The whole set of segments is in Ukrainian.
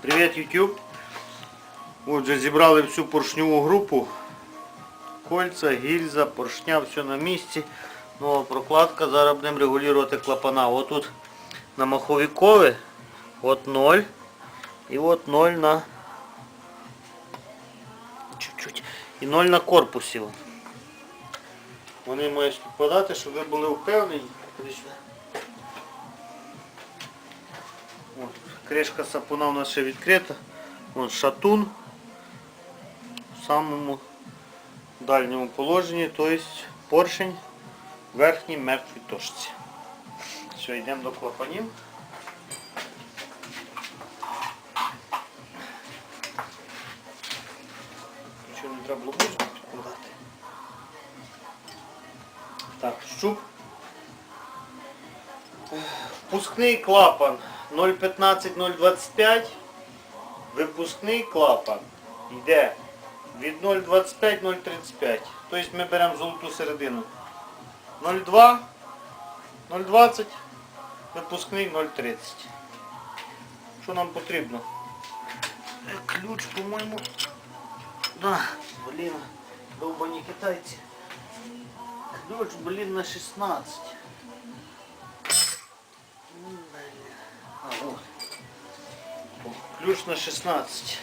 Привіт, YouTube. Отже, зібрали всю поршньову групу. Кольця, гільза, поршня, все на місці. Нова прокладка, зараз будемо регулювати клапана. От тут на маховікові, от 0. І от 0 на чуть-чуть. І 0 на корпусі. Вони мають співпадати, щоб ви були впевнені. Кришка сапуна у нас ще відкрита. От шатун в самому дальньому положенні, тобто поршень в верхній мертвій точці. Все, йдемо до клапанів. Нічого не треба було підкладати. Так, щуп. Впускний клапан 0,15-0,25. Випускний клапан йде від 0,25-0,35. Тобто ми беремо золоту середину. 0,2, 0,20, випускний 0,30. Що нам потрібно? Ключ, по-моєму. Да, блін, довбані китайці. Ключ, блін, на 16. Ключ на 16.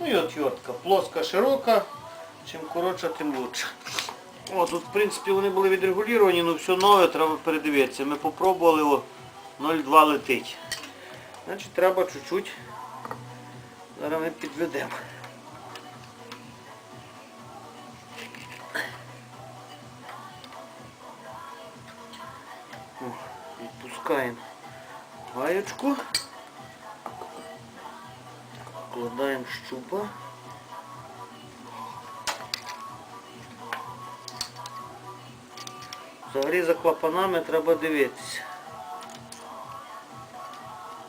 Ну і отвертка. Плоска, широка. Чим коротша, тим лучше. О, тут в принципі вони були відрегуліровані, але все нове, треба передивитися. Ми попробували о, 0,2 летить. Значить треба чуть-чуть. Зараз ми підведемо. Відпускаємо гаєчку. Вкладаємо щупа. Взагалі за клапанами треба дивитися.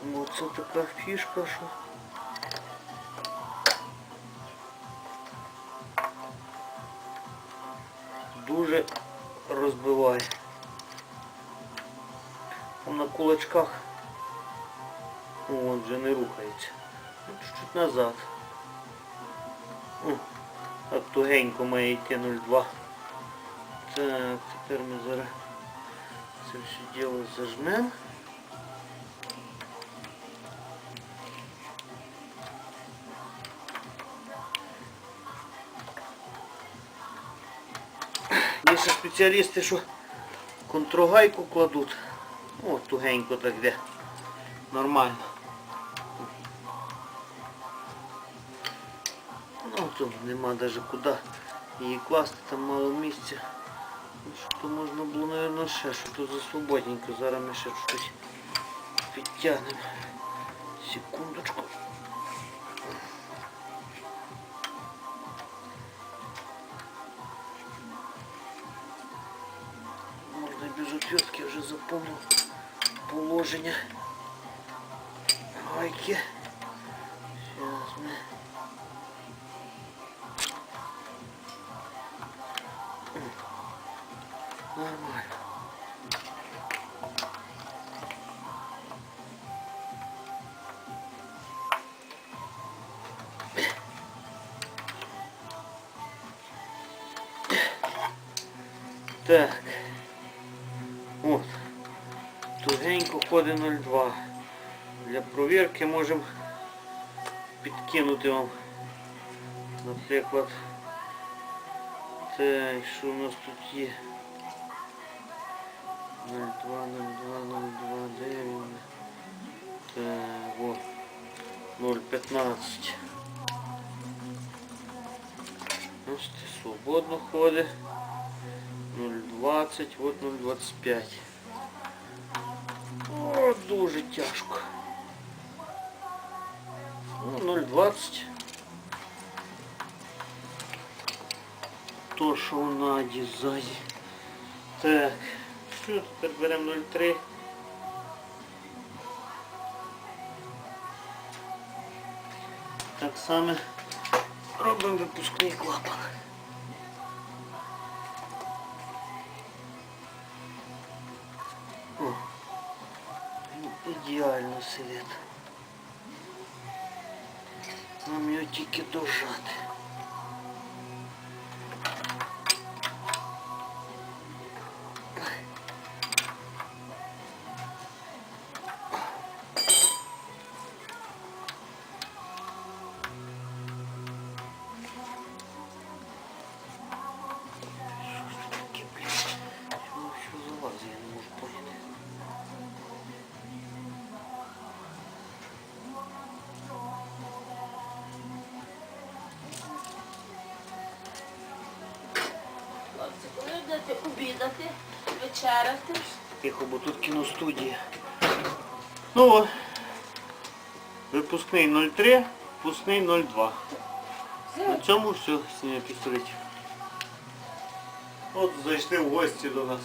Ну, це така фішка, що... Дуже розбиває. Там на кулачках О, он вже не рухається. Чуть-чуть назад. О, так тугенько має йти 0,2. Так, тепер ми зараз це все діло зажмемо. Є спеціалісти, що контрогайку кладуть. О, тугенько так де. Нормально. Ну, тут нема навіть куди її класти, там мало місця. Ну, що то можна було, мабуть, ще, що то за свободненько. Зараз ми ще щось підтягнемо. Секундочку. Можна без отвертки вже запомнив положення гайки. Нормально. Так. От. Тугенько ходить 0,2. Для провірки можемо підкинути вам, наприклад, так, що у нас тут є? 02, 02, 02, де він? Так, от. 0,15. Бачите, свободно ходить. 0,20, от 0,25. О, дуже тяжко. Ну, 0,20. То, що в наді ззаді. Так. Все, тепер беремо 0,3. Так само робимо випускний клапан. О, ідеально сидить. Нам його тільки дожати. Обідати, вечеряти, Тихо, бо тут кіностудія. Ну от. Випускний 03, випускний 02. На цьому все, сніє пістолетів. От зайшли в гості до нас.